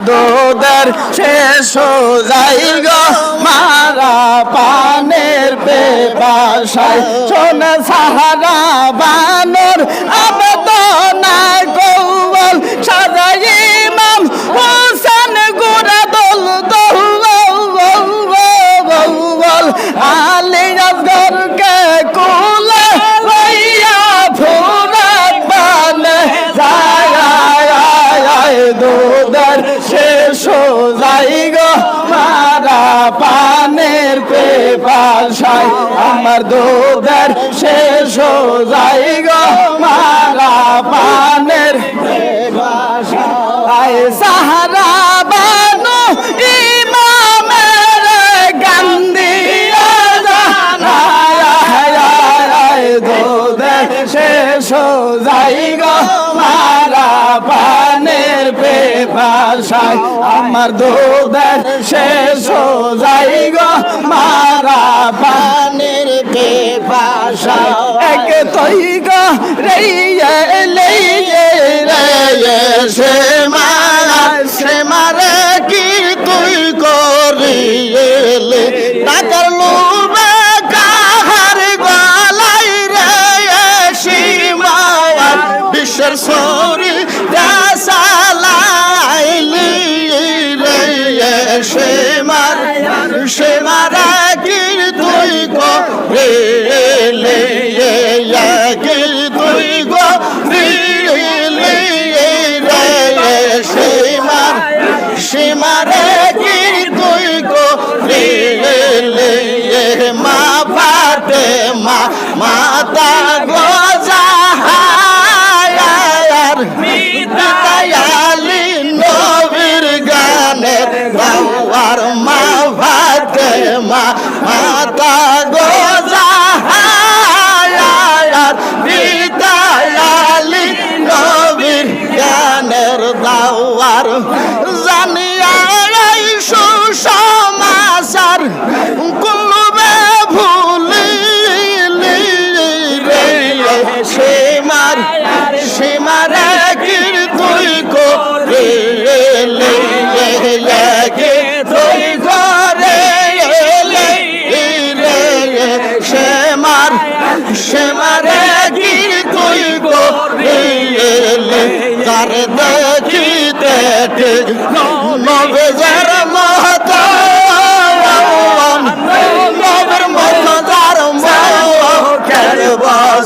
দোদার শেষ যাই গো মারা পানের বেবাসায় শোনে সাহারা বানর আবেদনা কৌবল সাজাই ইমাম হোসেন গুড়া দোল দোল আ যায় আমার দুধের শেষ যায় গো মারা পা আশায় আমার দুধের শেষ যাই গো, মারা পানির কে ভাষা এক তৈ গো রে রে সে Hey. জানিয়া সুসমাচার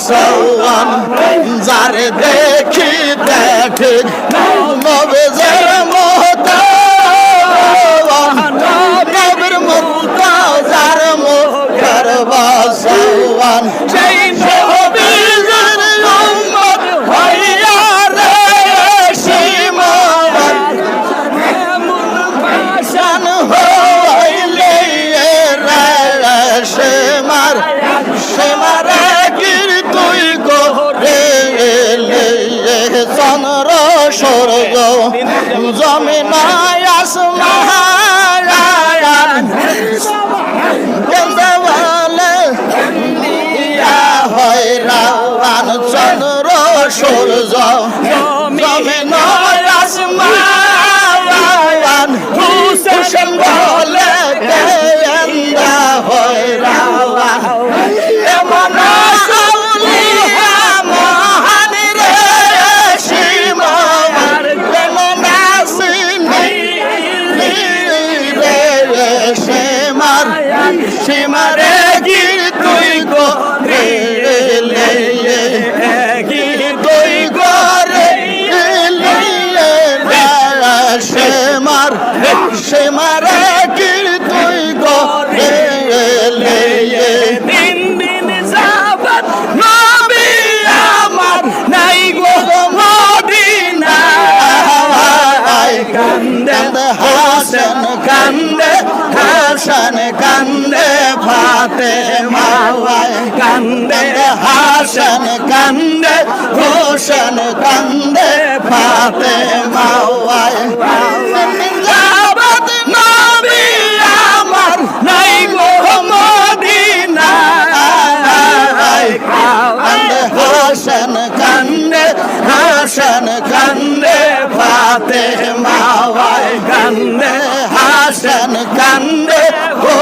সাল্লাম যার দেশ হাসর জমিন আসমান। হুসেন কান্দে, হাসান কান্দে, হোসেন কান্দে পাতে মাওয়ায় জিন্দাবাদ নবী আমার নাই গো মদিনায় কান্দে, হোসেন কান্দে, হাসান কান্দে পাতে মাওয়ায়। কান্দে, হাসান কান্দে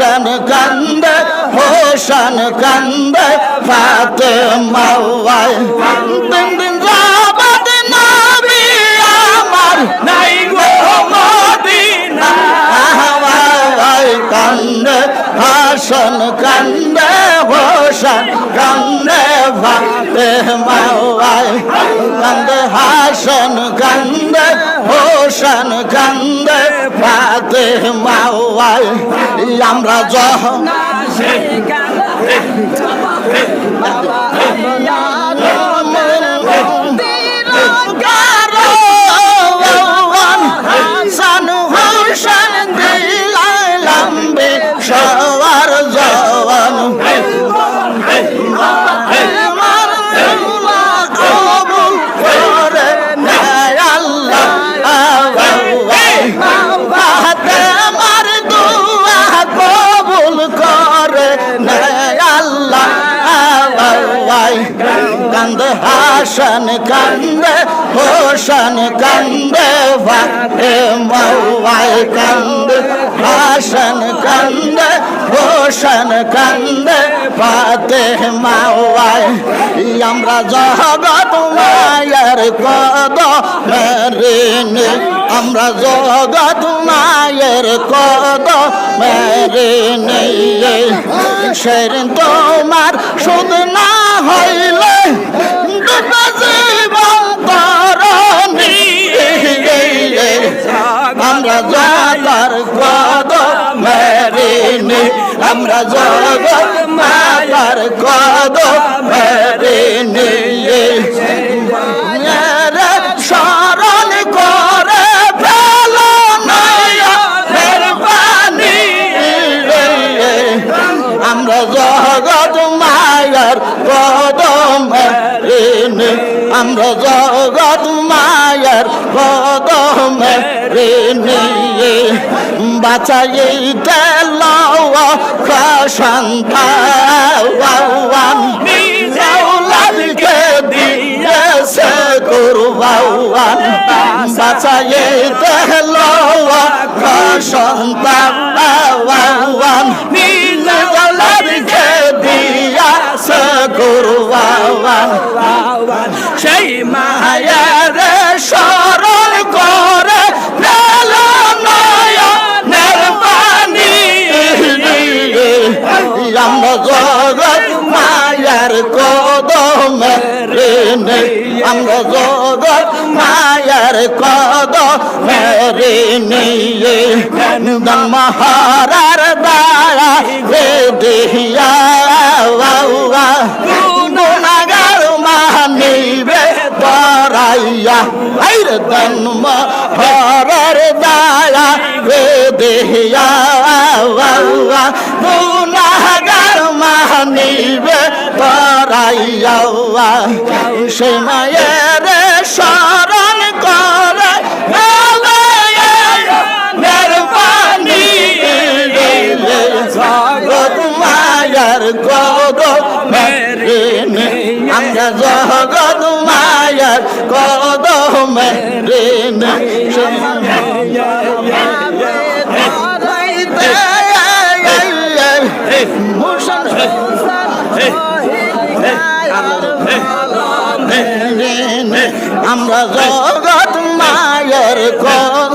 হাসন কান্দে, হোসন কান্দে ভাতে মাওয়াই দিন দিন যাবাদ নবী আমার নাই গো মদিনা। কান্দে, হাসন কান্দে, হোসন কান্দে ভাতে মাওয়াই আমরা জহ হাসন কান্দে হোসন কান্দে ভাতে মাওয়াই কান্দে হাসন কান্দে হোসন কান্দে ভাতে মাওয়াই আমরা জগত মায়ের কদ মেরিনে আমরা জগত মায়ের কদ মেরিনে সেদিন তোমার শুধু না হইলে আমরা জগৎ মায়ার কদম ঋণী বাঁচাইতে লওয়া সন্তান নিজৌলালকে দিয়েছে কুরবান বাঁচাইতে লওয়া সন্তান নিজৌলালকে দিয়েছে কুরবান সেই মায়া মায়ের স্মরণ করে ফেল নয়নের পানি। আমরা জগৎ মায়ার কদম ঋণী আমরা জগৎ মায়ার কদম ঋণী মহারার দায়া হে দেহিয়া তরাইয়া আইরে জন্ম হরার দায়া হে দেহিয়া গুণাগার মানিবে তরাইয়া সে মায়ের স্মরণ করে জগৎ মায়ার গদ মেরিনে আমরা জগৎ আমরা জগৎ মায়ের কদ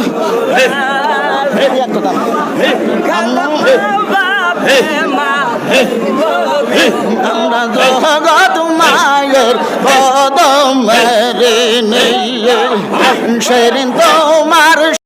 আমরা জগৎ মায়ের কদমের নিয়ে সেদিন তো